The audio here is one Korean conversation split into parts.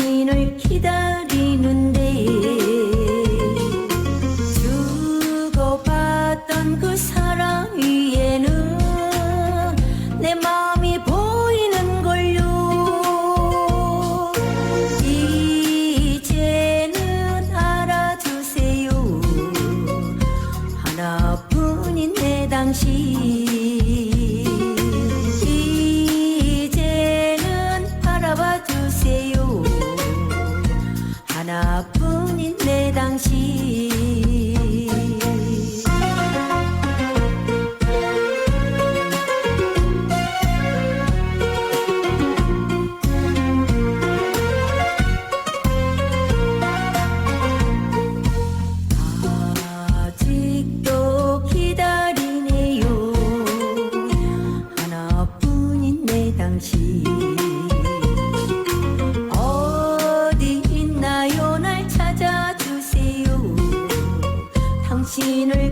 당신을 기다리는데 주고받던 그 사랑 위에는 내 마음이 보이는 걸요. 이제는 알아주세요. 하나뿐인 내 당신. 心。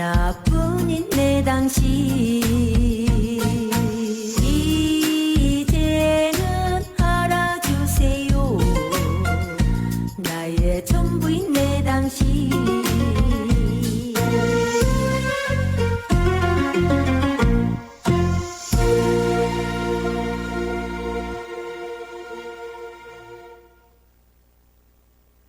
하나뿐인 내 당신. 이제는 알아주세요. 나의 전부인 내 당신.